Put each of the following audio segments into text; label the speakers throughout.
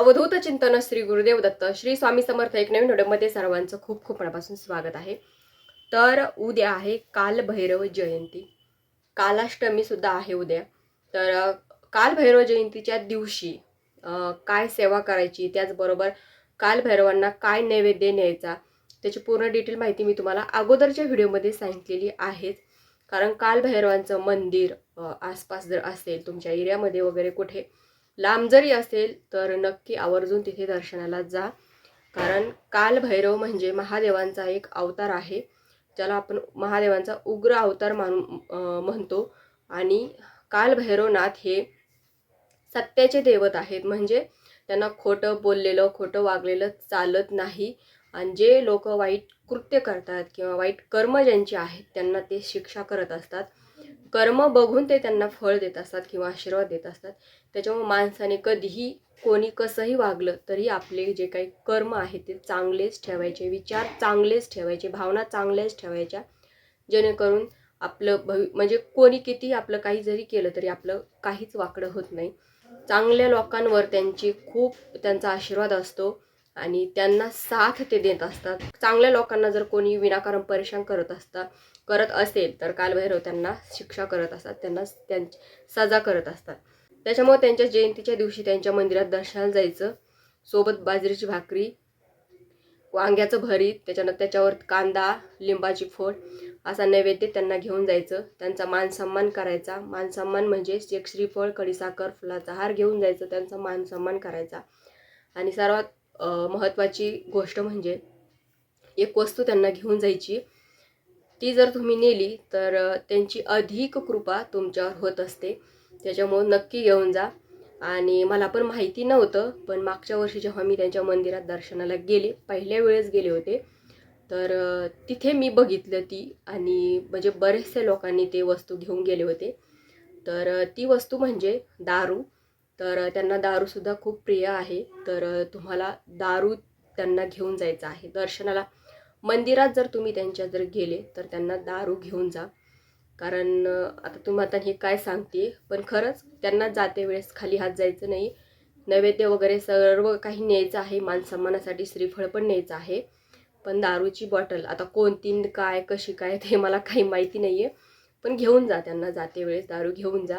Speaker 1: अवधूत चिंतन श्री गुरुदेव दत्त श्री स्वामी समर्थ एक नवीन व्हिडिओमध्ये सर्वांचं खूप खूप मनापासून स्वागत आहे. तर उद्या आहे कालभैरव जयंती. कालाष्टमी सुद्धा आहे उद्या. तर कालभैरव जयंतीच्या दिवशी काय सेवा करायची त्याचबरोबर कालभैरवांना काय नैवेद्य न्यायचा त्याची पूर्ण डिटेल माहिती मी तुम्हाला अगोदरच्या व्हिडिओमध्ये सांगितलेली आहेच कारण कालभैरवांचं मंदिर आसपास जर असेल तुमच्या एरियामध्ये वगैरे कुठे लांब जरी असेल तर नक्की आवर्जून तिथे दर्शनाला जा. कारण कालभैरव म्हणजे महादेवांचा एक अवतार आहे. ज्याला आपण महादेवांचा उग्र अवतार मानू म्हणतो. आणि कालभैरवनाथ हे सत्याचे देवत आहेत. म्हणजे त्यांना खोटं बोललेलं खोटं वागलेलं चालत नाही. आणि जे लोक वाईट कृत्य करतात किंवा वाईट कर्म ज्यांचे आहेत त्यांना ते शिक्षा करत असतात. कर्म बघून ते त्यांना फळ देत असतात किंवा आशीर्वाद देत असतात. त्याच्यामुळे माणसाने कधीही कोणी कसंही वागलं तरी आपले जे काही कर्म आहेत ते चांगलेच ठेवायचे विचार चांगलेच ठेवायचे भावना चांगल्याच ठेवायच्या. जेणेकरून आपलं भवि म्हणजे कोणी किती आपलं काही जरी केलं तरी आपलं काहीच वाकडं होत नाही. चांगल्या लोकांवर त्यांची खूप त्यांचा आशीर्वाद असतो आणि त्यांना साथ ते देत असतात. चांगल्या लोकांना जर कोणी विनाकारण परेशान करत असतात करत असेल तर कालभैरव त्यांना शिक्षा करत असतात त्यांना त्यांची सजा करत असतात. त्याच्यामुळे त्यांच्या जयंतीच्या दिवशी त्यांच्या मंदिरात दर्शनाला जायचं सोबत बाजरीची भाकरी वांग्याचं भरीत त्याच्यानं त्याच्यावर कांदा लिंबाची फोड असा नैवेद्य त्यांना घेऊन जायचं. त्यांचा मान सन्मान करायचा. मान सन्मान म्हणजे एक श्रीफळ कढीसाखर फुलाचा हार घेऊन जायचं. त्यांचा मान सन्मान करायचा. आणि सर्वात महत्त्वाची गोष्ट म्हणजे एक वस्तू त्यांना घेऊन जायची. ती जर तुम्ही नेली तर त्यांची अधिक कृपा तुमच्यावर होत असते. त्याच्यामुळं नक्की घेऊन जा. आणि मला पण माहिती नव्हतं पण मागच्या वर्षी जेव्हा मी त्यांच्या मंदिरात दर्शनाला गेले पहिल्या वेळेस गेले होते तर तिथे मी बघितलं ती आणि म्हणजे बरेचसे लोकांनी ते वस्तू घेऊन गेले होते. तर ती वस्तू म्हणजे दारू. तर त्यांना दारूसुद्धा खूप प्रिय आहे. तर तुम्हाला दारू त्यांना घेऊन जायचं आहे. दर्शनाला मंदिरात जर तुम्ही त्यांच्या जर गेले तर त्यांना दारू घेऊन जा. कारण आता तुम्ही आता हे काय सांगते पण खरंच त्यांना जाते वेळेस खाली हात जायचं नाही. नैवेद्य वगैरे सर्व काही न्यायचं आहे. मानसन्मानासाठी श्रीफळ पण न्यायचं आहे. पण दारूची बॉटल आता कोणती काय कशी काय ते मला काही माहिती नाही आहे पण घेऊन जा त्यांना जाते वेळेस दारू घेऊन जा.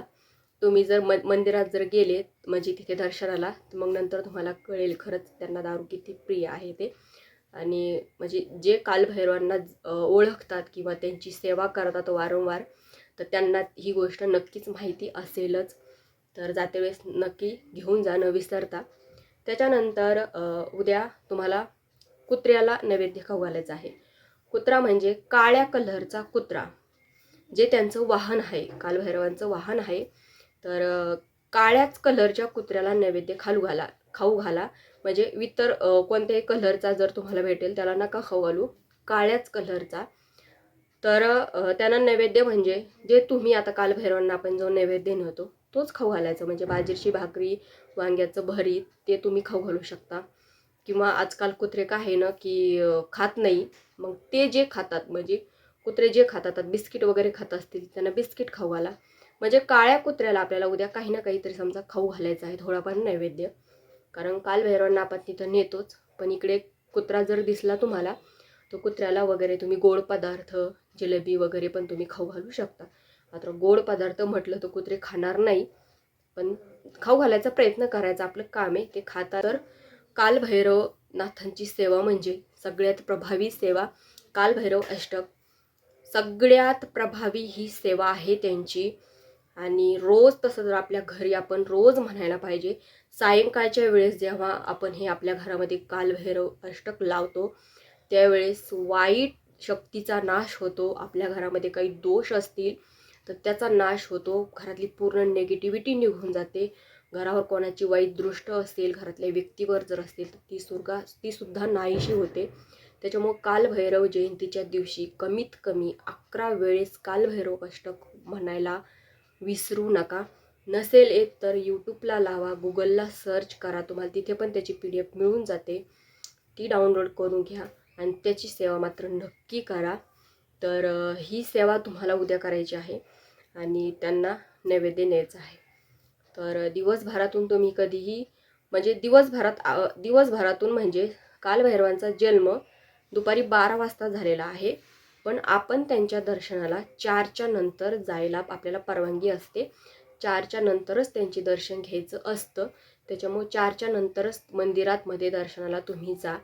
Speaker 1: तुम्ही जर म मंदिरात जर गेले म्हणजे तिथे दर्शनाला तर मग नंतर तुम्हाला कळेल खरंच त्यांना दारू किती प्रिय आहे ते. आणि म्हणजे जे कालभैरवांना ओळखतात किंवा त्यांची सेवा करतात वारंवार तर त्यांना ही गोष्ट नक्कीच माहिती असेलच. तर जाते वेळेस नक्की घेऊन जा न विसरता. त्याच्यानंतर उद्या तुम्हाला कुत्र्याला नैवेद्य खाऊ घालायचं आहे. कुत्रा म्हणजे काळ्या कलरचा कुत्रा जे त्यांचं वाहन आहे कालभैरवांचं वाहन आहे. तर काळ्याच कलरच्या कुत्र्याला नैवेद्य खालू घाला खाऊ घाला म्हणजे इतर कोणत्याही कलरचा जर तुम्हाला भेटेल त्याला नका खाऊ घालू. काळ्याच कलरचा तर त्यांना नैवेद्य म्हणजे जे तुम्ही आता कालभैरवांना आपण जो नैवेद्य नेतो तोच खाऊ घालायचा. म्हणजे बाजरीची भाकरी वांग्याचं भरीत ते तुम्ही खाऊ घालू शकता. किंवा आजकाल कुत्रे काय आहे ना की खात नाही. मग ते जे खातात म्हणजे कुत्रे जे खातात बिस्किट वगैरे खात असतील त्यांना बिस्किट खाऊ घाला. म्हणजे काळ्या कुत्र्याला आपल्याला उद्या काही ना काहीतरी समजा खाऊ घालायचं आहे थोडाफार नैवेद्य. कारण कालभैरवांना आपण तिथं नेतोच. पण इकडे कुत्रा जर दिसला तुम्हाला तो कुत्र्याला वगैरे तुम्ही गोड पदार्थ जिलेबी वगैरे पण तुम्ही खाऊ घालू शकता. मात्र गोड पदार्थ म्हटलं तर कुत्रे खाणार नाही. पण खाऊ घालायचा प्रयत्न करायचा. आपलं काम आहे ते खाता. तर कालभैरव नाथांची सेवा म्हणजे सगळ्यात प्रभावी सेवा कालभैरव अष्टक. सगळ्यात प्रभावी ही सेवा आहे त्यांची. आणि रोज तसं जर आपल्या घरी आपण रोज म्हणायला पाहिजे सायंकाळच्या वेळेस जेव्हा आपण हे आपल्या घरामध्ये कालभैरव अष्टक लावतो त्यावेळेस वाईट शक्तीचा नाश होतो आपल्या घरामध्ये काही दोष असतील तर त्याचा नाश होतो घरातली पूर्ण नेगेटिव्हिटी निघून जाते. घरावर कोणाची वाईट दृष्ट असेल घरातल्या व्यक्तीवर जर असतील तर ती सुर्गा तीसुद्धा नाहीशी होते. त्याच्यामुळं कालभैरव जयंतीच्या दिवशी कमीत कमी अकरा वेळेस कालभैरव अष्टक म्हणायला विसरू नका. नसेल येत तर यूट्यूबला लावा गुगलला सर्च करा. तुम्हाला तिथे पण त्याची पी डी एफ मिळून जाते. ती डाउनलोड करून घ्या आणि त्याची सेवा मात्र नक्की करा. तर ही सेवा तुम्हाला उद्या करायची आहे आणि त्यांना नैवेद्य न्यायचं आहे. तर दिवसभरातून तुम्ही कधीही म्हणजे दिवसभरात दिवसभरातून म्हणजे कालभैरवांचा जन्म दुपारी बारा वाजता झालेला आहे. पण आपण त्यांच्या दर्शनाला चारच्या नंतर जायला आपल्याला परवानगी असते. चारच्या नंतरच त्यांचे दर्शन घ्यायचं असतं. त्याच्यामुळे चारच्या नंतरच मंदिरात मध्ये दर्शनाला तुम्ही जा.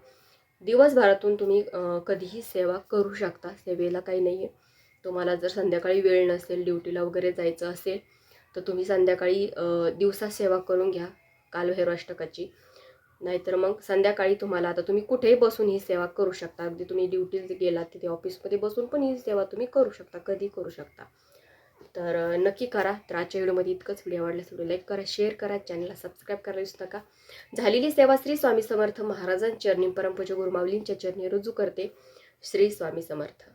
Speaker 1: दिवसभरातून तुम्ही कधीही सेवा करू शकता. सेवेला काही नाही आहे तुम्हाला जर संध्याकाळी वेळ नसेल ड्युटीला वगैरे जायचं असेल तर तुम्ही संध्याकाळी दिवसा सेवा करून घ्या. कालभैरवाष्टकाची नाहीतर मग संध्याकाळी तुम्हाला आता तुम्ही कुठेही बसून ही सेवा करू शकता. अगदी तुम्ही ड्युटीज गेलात तिथे ऑफिसमध्ये बसून पण ही सेवा तुम्ही करू शकता कधी करू शकता. तर नक्की करा. तर आजच्या व्हिडिओमध्ये इतकंच. व्हिडिओ आवडल्यास व्हिडिओ लाईक करा शेअर करा चॅनलला सबस्क्राईब करायला विसरू नका. झालेली सेवा श्री स्वामी समर्थ महाराजांचरणी परमपूज गुरुमावलींच्या चरणी रुजू करते. श्री स्वामी समर्थ.